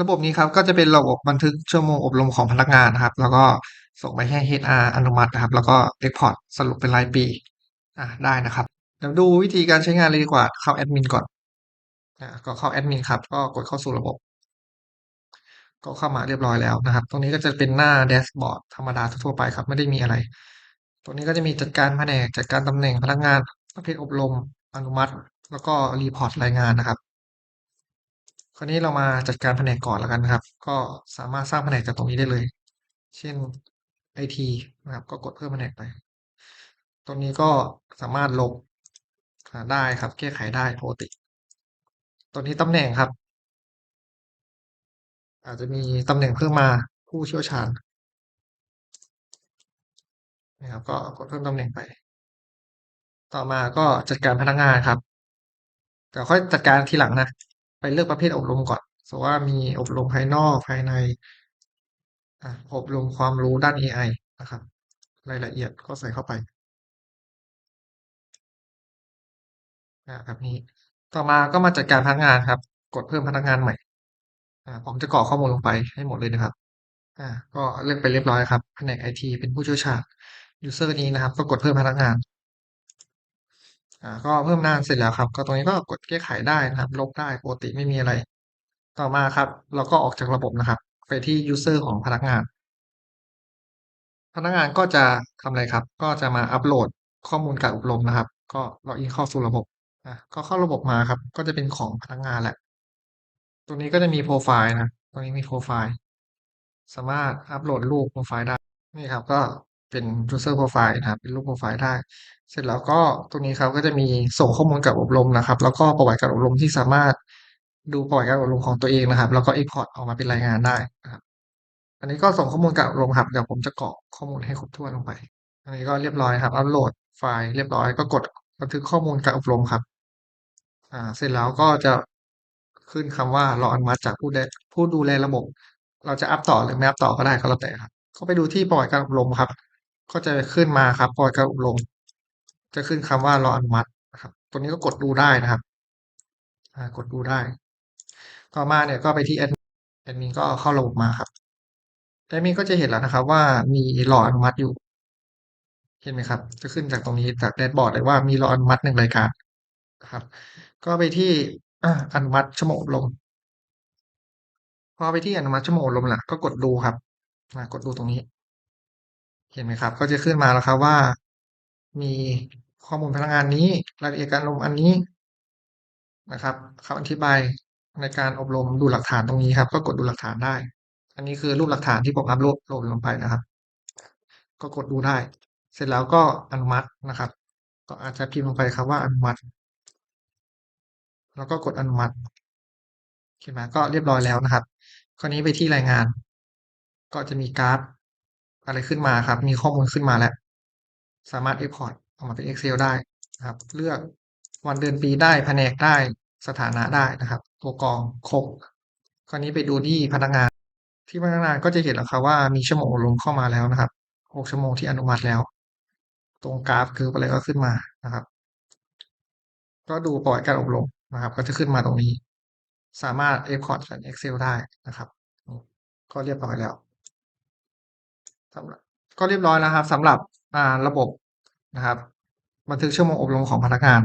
ระบบนี้ครับก็จะเป็นระบบบันทึกชั่วโมงอบรมของพนักงานนะครับ แล้วก็ส่งไปให้ HR อนุมัตินะครับ แล้วก็ Report สรุปเป็นรายปีอ่าได้นะครับเดี๋ยวดูวิธีการใช้งานเลยดีกว่าเข้าแอดมินก่อนอ่าก็เข้าแอดมินครับ ก็กดเข้าสู่ระบบ ก็เข้ามาเรียบร้อยแล้วนะครับ ตรงนี้ก็จะเป็นหน้าแดชบอร์ดธรรมดาทั่วไปครับ ไม่ได้มีอะไร ตรงนี้ก็จะมีจัดการแผนกจัดการตำแหน่งพนักงานประเภทอบรมอนุมัติ แล้วก็รีพอร์ตรายงานนะครับ คราวนี้เรามาจัดการแผนกก่อนแล้วกันนะครับ ก็สามารถสร้างแผนกจากตรงนี้ได้เลย เช่น IT นะครับ ก็กดเพิ่มแผนกไป ตรงนี้ก็สามารถลบได้ครับ แก้ไขได้ปกติตัวนี้ตำแหน่งครับ อาจจะมีตำแหน่งเพิ่มมาผู้เชี่ยวชาญนะครับ ก็กดเพิ่มตำแหน่งไป ต่อมาก็จัดการพนักงานครับแต่ค่อยจัดการทีหลังนะ ไปเลือกประเภทอบรมก่อนสมมติว่ามีอบรมภายนอกภายในอบรมความรู้ด้าน AI นะครับ รายละเอียดก็ใส่เข้าไปแบบนี้ ต่อมาก็มาจัดการพนักงานครับ กดเพิ่มพนักงานใหม่ผมจะกรอกข้อมูลลงไปให้หมดเลยนะครับก็เลือกไปเรียบร้อยครับแผนกไอทีเป็นผู้เชี่ยวชาญ user นี้นะครับ ก็กดเพิ่มพนักงาน อ่าก็เพิ่มนานเสร็จแล้วครับ ก็ตรงนี้ก็กดแก้ไขได้นะครับ ลบได้ปกติไม่มีอะไร ต่อมาครับ เราก็ออกจากระบบนะครับ ไปที่ user ของพนักงาน พนักงานก็จะทำอะไรครับ ก็จะมาอัปโหลดข้อมูลการอบรมนะครับ ก็ล็อกอินเข้าสู่ระบบอะก็เข้าระบบมาครับ ก็จะเป็นของพนักงานแหละ ตรงนี้ก็จะมีโปรไฟล์นะตรงนี้มีโปรไฟล์สามารถอัปโหลดรูปโปรไฟล์ได้นี่ครับ ก็ เป็น user profile นะครับ เป็นรูปโปรไฟล์ได้ เสร็จแล้วก็ตรงนี้ครับก็จะมีส่งข้อมูลการอบรมนะครับ แล้วก็ประวัติการอบรมที่สามารถดูประวัติการอบรมของตัวเองนะครับ แล้วก็ export ออกมาเป็นรายงานได้นะครับ อันนี้ก็ส่งข้อมูลการอบรมครับเดี๋ยวผมจะกรอกข้อมูลให้ครบถ้วนลงไป อันนี้ก็เรียบร้อยครับ อัปโหลดไฟล์เรียบร้อยก็กดบันทึกข้อมูลการอบรมครับ อ่า เสร็จแล้วก็จะขึ้นคำว่ารออนุมัติจากผู้ได้ผู้ดูแลระบบ เราจะอัปต่อหรือไม่อัปต่อก็ได้ก็แล้วแต่ครับ ก็ไปดูที่ประวัติการอบรมครับ ก็จะขึ้นมาครับประวัติการอบรมจะขึ้นคำว่ารออนุมัตินะครับ ตัวนี้ก็กดดูได้นะครับกดดูได้ ต่อมาเนี่ยก็ไปที่แอดแอดมินก็เข้าระบบมาครับแอดมินก็จะเห็นแล้วนะครับ ว่ามีรออนุมัติอยู่ เห็นไหมครับ จะขึ้นจากตรงนี้จากแดชบอร์ดเลยว่ามีรออนุมัติหนึ่งรายการนะครับ ก็ไปที่อนุมัติชั่วโมงอบรมพอไปที่อนุมัติชั่วโมงอบรมแล้วก็กดดูครับกดดูตรงนี้ เห็นไหมครับ ก็จะขึ้นมาแล้วครับว่า มีข้อมูลพนักงานนี้รายละเอียดการอบรมอันนี้นะครับคำอธิบายในการอบรมดูหลักฐานตรงนี้ครับ ก็กดดูหลักฐานได้ อันนี้คือรูปหลักฐานที่ผมอัปโหลดโหลดลงไปนะครับ ก็กดดูได้ เสร็จแล้วก็อนุมัตินะครับ ก็อาจจะพิมพ์ลงไปครับว่าอนุมัติ แล้วก็กดอนุมัติโอเคไหมก็เรียบร้อยแล้วนะครับ คราวนี้ไปที่รายงาน ก็จะมีกราฟ อะไรขึ้นมาครับ มีข้อมูลขึ้นมาแล้ว สามารถ export ออกมาเป็น Excel ได้นะครับ เลือกวันเดือนปีได้แผนกได้สถานะได้นะครับ ตัวกรองครบคราวนี้ไปดูที่พนักงานที่พนักงานก็จะเห็นแล้วครับว่ามีชั่วโมงอบรมเข้ามาแล้วนะครับหกชั่วโมงที่อนุมัติแล้ว ตรงกราฟคืออะไรก็ขึ้นมานะครับ ก็ดูประวัติการอบรมนะครับ ก็จะขึ้นมาตรงนี้ สามารถ export จาก Excel ได้นะครับ ก็เรียบร้อยแล้ว ก็เรียบร้อยแล้วครับสำหรับอ่าระบบนะครับ บันทึกชั่วโมงอบรมของพนักงาน